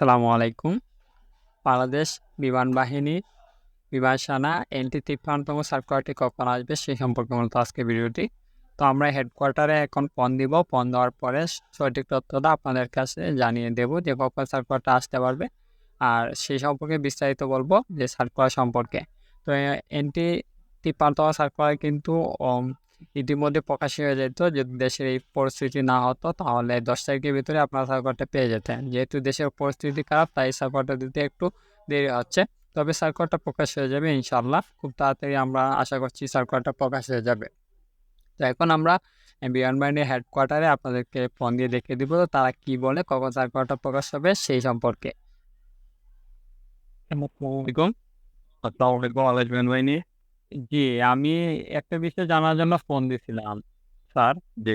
আসসালামু আলাইকুম। বাংলাদেশ বিমান বাহিনী বিমান এনটি তিপ্পান্নতম সার্কুলারটি কখন আসবে সেই সম্পর্কে মূলত আজকে ভিডিওটি। তো আমরা হেডকোয়ার্টারে এখন পণ দিব। পণ দেওয়ার পরে সঠিক তথ্যটা আপনাদের কাছে জানিয়ে দেব যে কখন সার্কুলারটা আসতে পারবে। আর সেই সম্পর্কে বিস্তারিত বলব যে সার্কুলার সম্পর্কে। তো এনটি তিপ্পান্নতম সার্কুলার কিন্তু ইতিমধ্যে প্রকাশ হয়ে যেত যদি দেশের এই পরিস্থিতি না হতো, তাহলে দশ তারিখের ভিতরে আপনার সার্কুলারটা পেয়ে যেতেন। যেহেতু দেশের পরিস্থিতি খারাপ, তাই সার্কুলারটা দিতে একটু দেরি হচ্ছে। তবে সার্কুলারটা প্রকাশ হয়ে যাবে ইনশাল্লাহ খুব তাড়াতাড়ি আমরা আশা করছি সার্কুলারটা প্রকাশ হয়ে যাবে। তো এখন আমরা বিমান বাহিনীর হেডকোয়ার্টারে আপনাদেরকে ফোন দিয়ে দেখিয়ে দিব তারা কি বলে, কখন সার্কুলারটা প্রকাশ হবে সেই সম্পর্কে। আসসালামু আলাইকুম। আলাইকুম বাহিনী জি আমি একটা বিষয় জানার জন্য ফোন দিছিলাম স্যার। জি।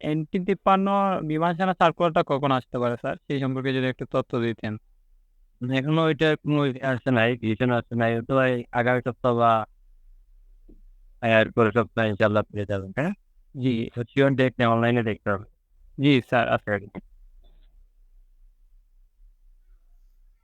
এনটি তিপ্পান্ন বিমান সেনা সার্কুলারটা কখন আসতে পারে স্যার? সেই সম্পর্কে যদি একটু তথ্য দিতেন। এখনও ওইটা কোনো ইয়ে আসছে নাই রিটার্ন আসছে নাই তো এই আগামী সপ্তাহ বা এর পরের সপ্তাহে ইনশাল্লাহ পেয়ে যাবেন হ্যাঁ? জি। শিওর ডেট নেই অনলাইনে দেখতে হবে। জি স্যার আচ্ছা।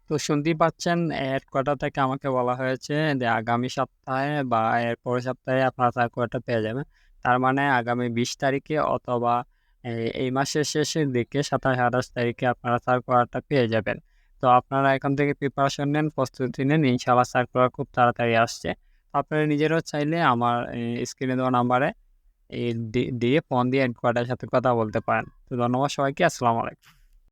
তো শুনতেই পাচ্ছেন হেডকোয়ার্টার থেকে আমাকে বলা হয়েছে যে আগামী সপ্তাহে বা এর পরের সপ্তাহে আপনারা সার্কুলারটা পেয়ে যাবেন। তার মানে আগামী বিশ তারিখে অথবা এই- মাসের শেষের দিকে সাতাশ, আঠাশ তারিখে আপনারা সার্কুলারটা পেয়ে যাবেন। তো আপনারা এখান থেকে প্রিপারেশন নেন, প্রস্তুতি নেন, ইনশাআল্লাহ সার্কুলার খুব তাড়াতাড়ি আসছে। আপনারা নিজেরাও চাইলে আমার স্ক্রিনে দেওয়া নাম্বারে এই দিয়ে ফোন দিয়ে হেডকোয়ার্টারের সাথে কথা বলতে পারেন। তো ধন্যবাদ সবাইকে, আসসালামু আলাইকুম।